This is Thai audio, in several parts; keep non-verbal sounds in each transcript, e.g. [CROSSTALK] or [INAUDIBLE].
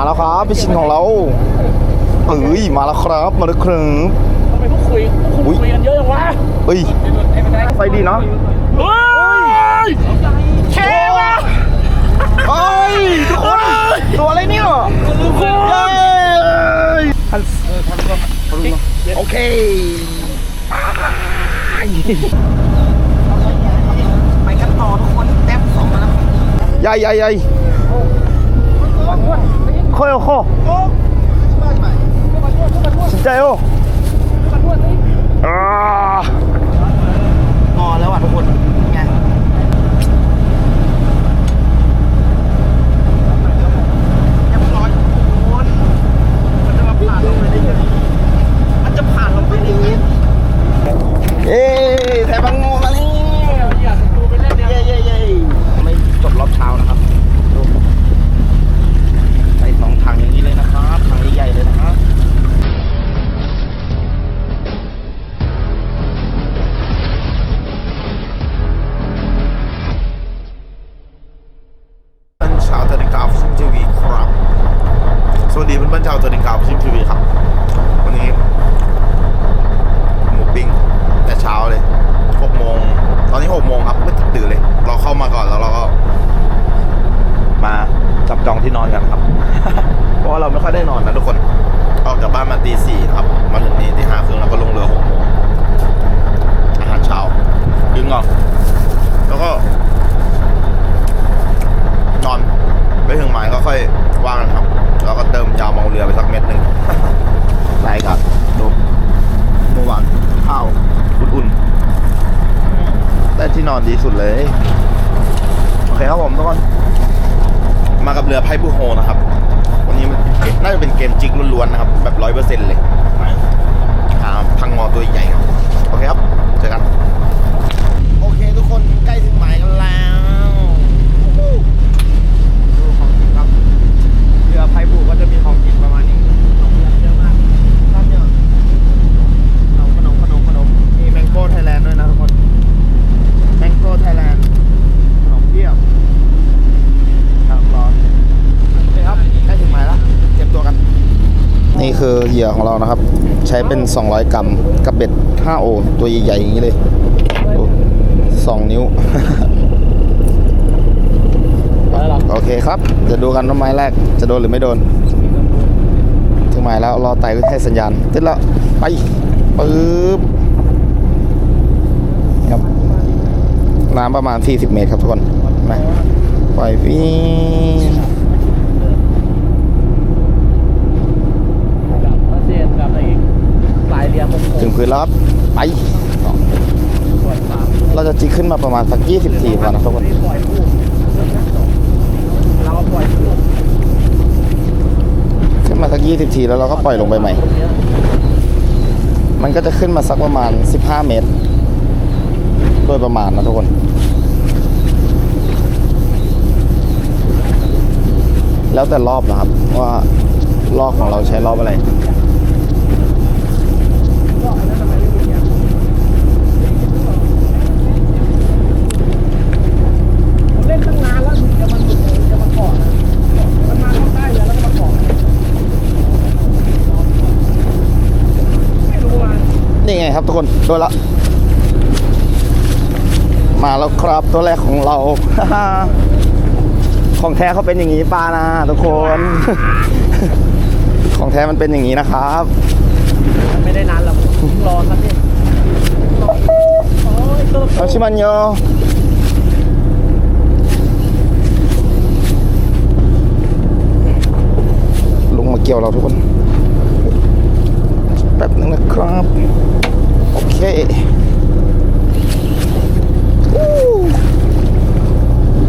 มาแล้วครับพี่ชินของเราเอ้ยมาแล้วครับมาแล้วครับทำไมพวกคุยพวกคุณอุ๊ยคุยกันเยอะจังวะเอ้ยไฟดีเนาะเฮ้ยเชวะเอ้ยทุกคนตัวอะไรเนี่ยทุกคนเย้ฮันโอเคไปกันต่อทุกคนแต้มสองแล้วนะใหญ่ใหญ่ใหญ่ โคโยโคส มากับเรือไพ่ผู้โฮนะครับ วันนี้มันน่าจะเป็นเกมจิกล้วนๆนะครับ แบบร้อยเปอร์เซ็นต์เลยหาพังงอตัวใหญ่ครับ โอเคครับ เจอกัน โอเคทุกคนใกล้ถึงหมายกันแล้ว ดูของกินครับเรือไพบูก็จะมีของกินประมาณนี้ของกินเยอะมากครับเนี่ยขนมขนมขนมขนมมีแมงโก้ไทยแลนด์ด้วยนะทุกคนแมงโก้ไทยแลนด์ขนมเปรี้ยวครับร้อนโอเคครับใกล้ถึงหมายแล้วเตรียมตัวกัน นี่คือเหยื่อของเรานะครับ ใช้เป็น 200 กรัมกับเบ็ด 5 โอ ตัวใหญ่ๆอย่างนี้เลยดูสองนิ้ว โอเคครับจะดูกันว่าไม้แรกจะโดนหรือไม่โดน ถึงหมายแล้วรอไต่ให้สัญญาณติดแล้วไปปึ๊บครับน้ำประมาณ 40 เมตรครับทุกคนมาปล่อยวิ่ง กับรัสเซียกับอะไรอีกสายเรียมโค้ ถึ งงพื้นแล้วครับไปๆปล่อยปากเราจะจิกขึ้นมาประมาณสัก20ทีก่อนนะทุกคนปล่อยคู่เราปล่อยคู่ขึ้นมาสัก20ทีแล้วเราก็ปล่อยลงไปใหม่ มันก็จะขึ้นมาสักประมาณ15เมตร โดยประมาณนะทุกคน แล้วแต่รอบนะครับ ว่ารอบของเราใช้รอบอะไร ผมเล่นตั้งนานแล้วถึงจะมันหยุดจะมาเกาะนะมันมาเข้าใต้เรือแล้วก็มาเกาะไม่รู้ว่า นี่ไง ครับทุกคนโดนละ มาแล้วครับตัวแรกของเรา ของแท้เขาเป็นอย่างนี้ปลานะทุกคน ของแท้มันเป็นอย่างนี้นะครับ มันไม่ได้นานหรอกรอครับพี่รอโอ้ยตัวเอาชิมันโยลงมาเกี่ยวเราทุกคน แป๊บนึงนะครับ โอเควู้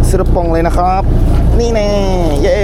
สระปองเลยนะครับ นี่แน่ เย้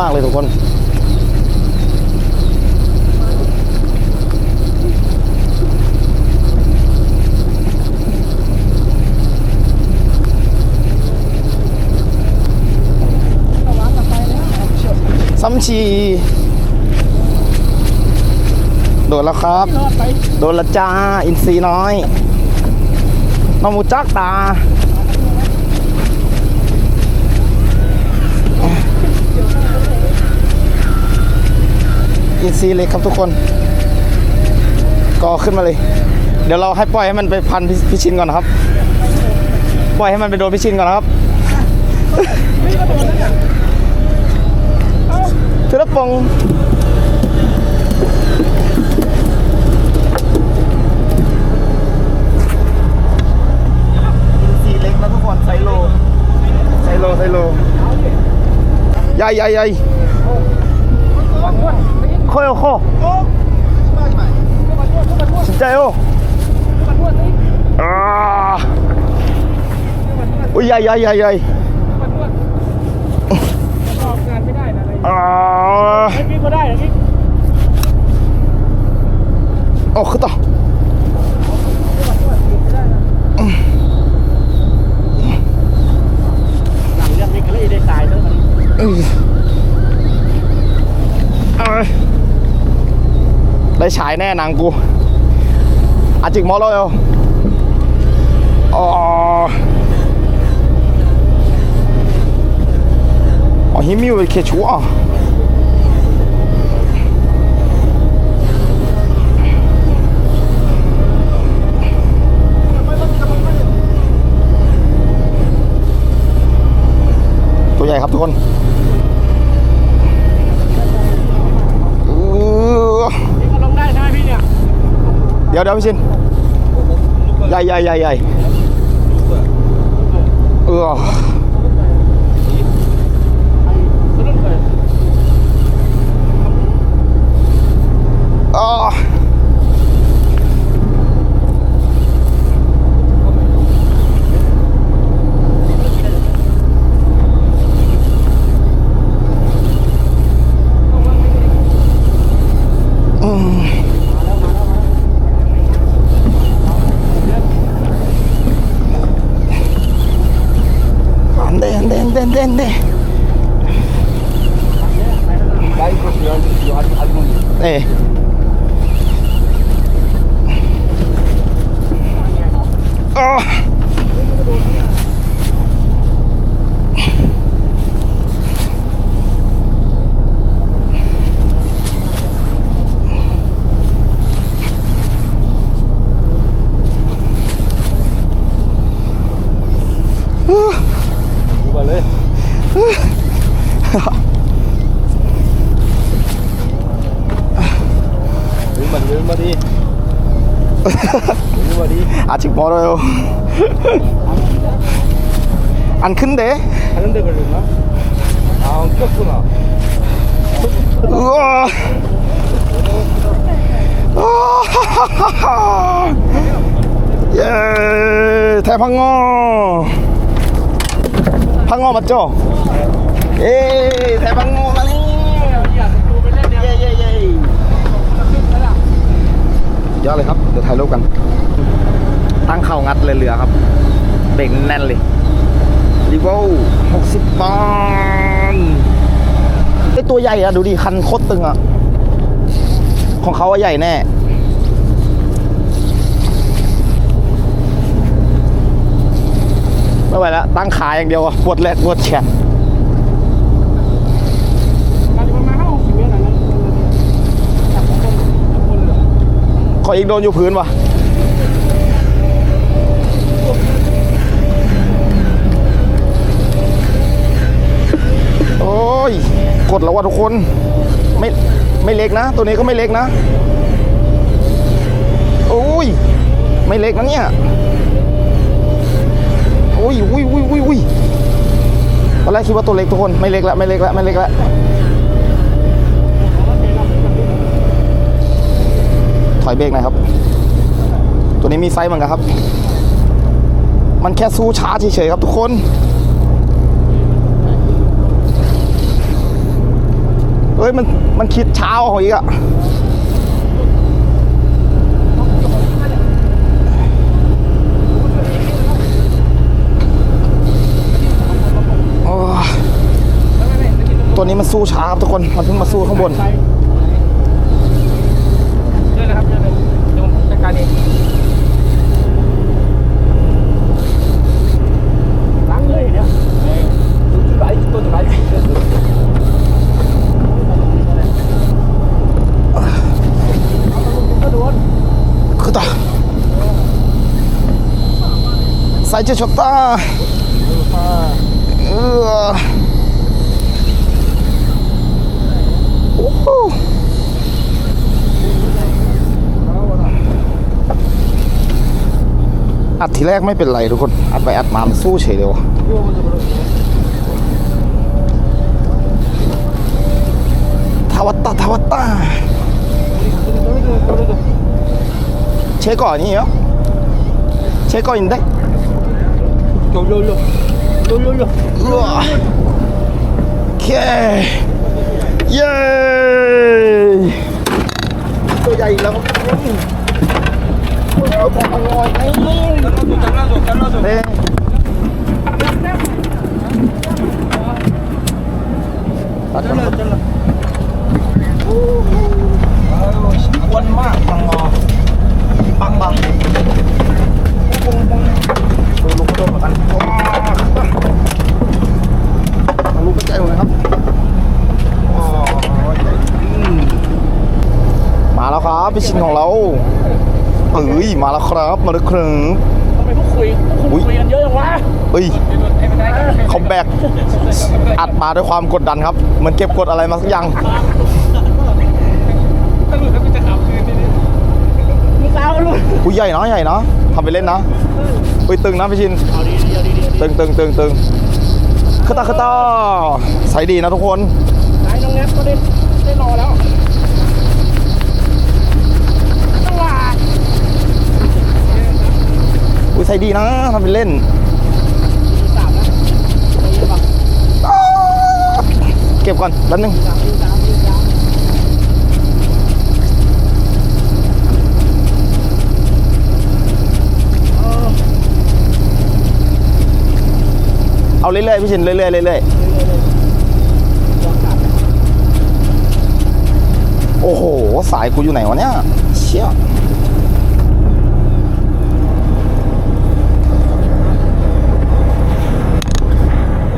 มากเลยทุกคน ซ้ำชี โดนแล้วครับ โดนละจ้า อินซีน้อยน้องมูจักตา ซีเล็กครับทุกคนก็ขึ้นมาเลย เดี๋ยวเราให้ปล่อยให้มันไปพันพิพิชินก่อนนะครับ ปล่อยให้มันไปโดนพิชินก่อนนะครับเทือปงสีเล็กนะทุกคนไซโลไซโลไซโลใหญ่ใหญ่ใหญ่ โคโยโคสนใจโออ่าอุ้ยใหญ่ใหญ่ใหญ่ใหญ่ออกงานไม่พี่ก็ได้นะพี่โอ้ขึ้นต่อหลังเรื่องนี้ก็เลยได้ตายทั้งวันนี้อื้อเอาเลย ได้ฉายแน่หนังกูอาจิกมอลเลยอ๋ออ๋อฮิมิวเคชัวตัวใหญ่ครับทุกคนอื้อ ได้ใช่ไหมพี่เนี่ย เดี๋ยวเดี๋ยวพี่ชินใหญ่ใหญ่ใหญ่ใหญ่เออ 네네. 안 멀어요. [LAUGHS] 안 큰데? 하는 데 걸렸나? 아 꼈구나 우와. [LAUGHS] 아, 예, 대방어. 방어 맞죠? 예, 대방어 많이. อยากดูไปเล่นเนี่ย 예, 예, 예. ยอดเลยครับ เดี๋ยวถ่ายรูปกัน ตั้งเข่างัดเลยเรือครับเบรกแน่นเลยรีโวหกสิบปอนด์ไอตัวใหญ่อะดูดิคันโคตรตึงอะของเขาอะใหญ่แน่ไม่ไหวแล้ว ตั้งขาอย่างเดียวอะปวดแรกปวดแขนการจะประมาณห้าหกสิบเมตรนะนั่นจากข้างบนข้างบนเลยขออีกโดนอยู่พื้นวะ ดแล้วว่ะทุกคนไม่ไม่เล็กนะ ตัวนี้ก็ไม่เล็กนะโอ้ยไม่เล็กนะเนี่ยโอ้ยอุ้ยอุ้ยอุ้ยอุ้ยตอนแรกคิดว่าตัวเล็กทุกคนไม่เล็กล้วไม่เล็กล้วไม่เล็กล้วถอยเบรกนะครับ ตัวนี้มีไซส์เหมือนกันครับ มันแค่สู้ช้าเฉยๆครับทุกคน ฮ้ยมันมันคิดเช้าของอีกอะตัวนี้มันสู้ช้าครับทุกคน มันเพิ่งมาสู้ข้างบน ใช่เดินนะครับเดินเลยเดี๋ยวผมจัดการเองล้างเลยเดี๋ยวตัวที่ไหนตัวที่ไหน 크 다. เจ็ดชกตาเออโอ้อัดทีแรกไม่เป็นไรทุกคน อัดไปอัดมามสู้เฉยเดียวะทาวัตตาทาวัตตาเช็คก่อนนี่เหรอเช็คก่อนอิด็ lôi lôi lôi lôi lôi lôi ok yay tôi dày lắm Đây. Tắt chân lên, chân lên. Quân mát bằng bò, bằng bằng. Bung bung. ดูลูกกระโดดกันว้าลูกกระจหมดเลยครับมาแล้วครับพี่ชินของเราเอ้ยมาแล้วครับมาแล้วครับทำไมพวกคุยพวกคุณคุยกันเยอะจังวะเอ้ยเขาแบกอัดมาด้วยความกดดันครับเหมือนเก็บกดอะไรมาสักอย่างตำรวจก็จะขับคืนนี่มึงเอาลูกอุ้ใหญ่เนาะใหญ่เนาะทำไปเล่นนะ อุ้ยตึงนะพี่ชินเอาดีดีเอาดีดีตึงตึงตึงตึงขึ้นตาขึ้นตาใส่ดีนะทุกคนนายน้องแนทก็ได้ได้รอแล้วจังหวะอุ้ยใส่ดีนะทำไปเล่นสามนะไปยืนบังอ้าวเก็บก่อนแป๊บนึง สามยืนสามยืนสาม เอาเรื่อยๆพี่ชินเรื่อยๆเรื่อยๆโอ้โห สายกูอยู่ไหนวะเนี่ย เชี่ย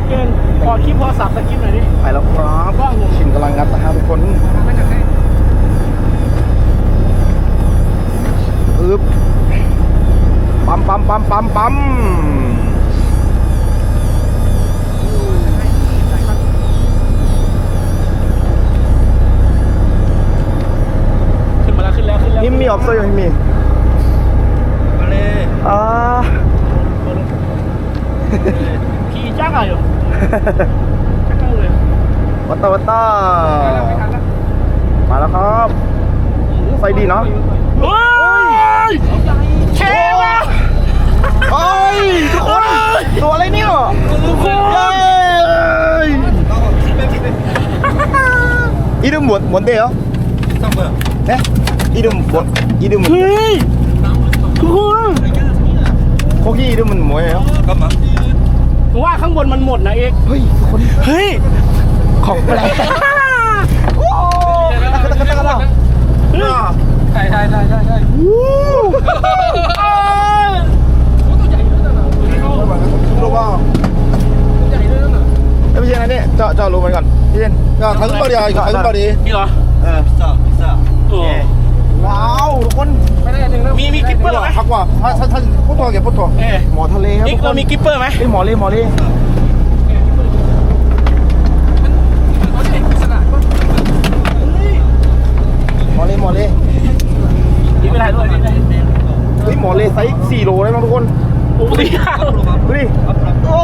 เกินพอคลิปพอสับสกิปหน่อยดิ ไปแล้วครับว่างอยู่ชินกำลังงัดนะฮะทุกคนไม่จัดให้อึ๊บปั๊มปั๊มปั๊มปั๊มปั๊ม ขึ้นมาแล้วขึ้นแล้วขึ้นแล้ว 힘이 없어요 힘이 빨리 아 ขี่จ้างอะอยู่จ้างเลย 왔다 왔다 ไม่ทันแล้ว มาแล้วครับไฟดีเนาะ เฮ้ยเท่ว่ะ เฮ้ยทุกคนตัวอะไรเนี่ย ทุกคน เย้이름 뭔 뭔데요? 네? อีดุมบดอีดุมเฮ้ยทุกคนโคกี้อีดุมมันหมวยแล้วก็มาว่าข้างบนมันหมดนะเอกเฮ้ยคนเฮ้ยของแปลกโอ้ตะกะตะกะตะกะเราใช่ใช่ใช่ใช่ใช่วู้ตัวใหญ่ด้วยนะรู้ป่าวตัวใหญ่ด้วยนะแล้วพี่เชนอันนี้เจาะเจาะรูมันก่อนพี่เชนเจาะทั้งตัวเดียวอีกทั้งตัวดีนี่เหรอเออพิซซ่าพิซซ่าโอ้ ว้าวทุกคนไม่ได้หนึ่งมีมีกิ๊ปเปอร์ไหมพักว่าถ้าถ้าถ้าพุทโเก็บพุทโธเอ๊หมอทะเลครับอีกเรามีกิ๊ปเปอร์ไหมเอหมอเลหมอเลหมอเลหมอเลนี่ไม่ได้ยนี่ไม่เฮ้ยหมอเลไซส์สี่โลได้มั้งทุกคนโอ้โหดูดิโอ้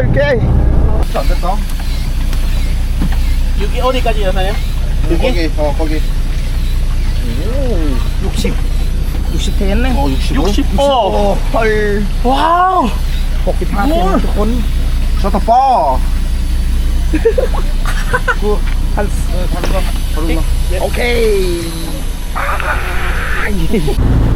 ยโอเคจอดกันต่อ ยูกิโอดีกันอยู่ไหน Yuki? Okay, oh, okay. 오, 60. 60 되겠네. 어, 65. 65. 어, 헐. 와우. 복귀 다 뭘. 되는 건. 셔터 그, 한, 어, 다른 거. 예. 오케이. 아, 예.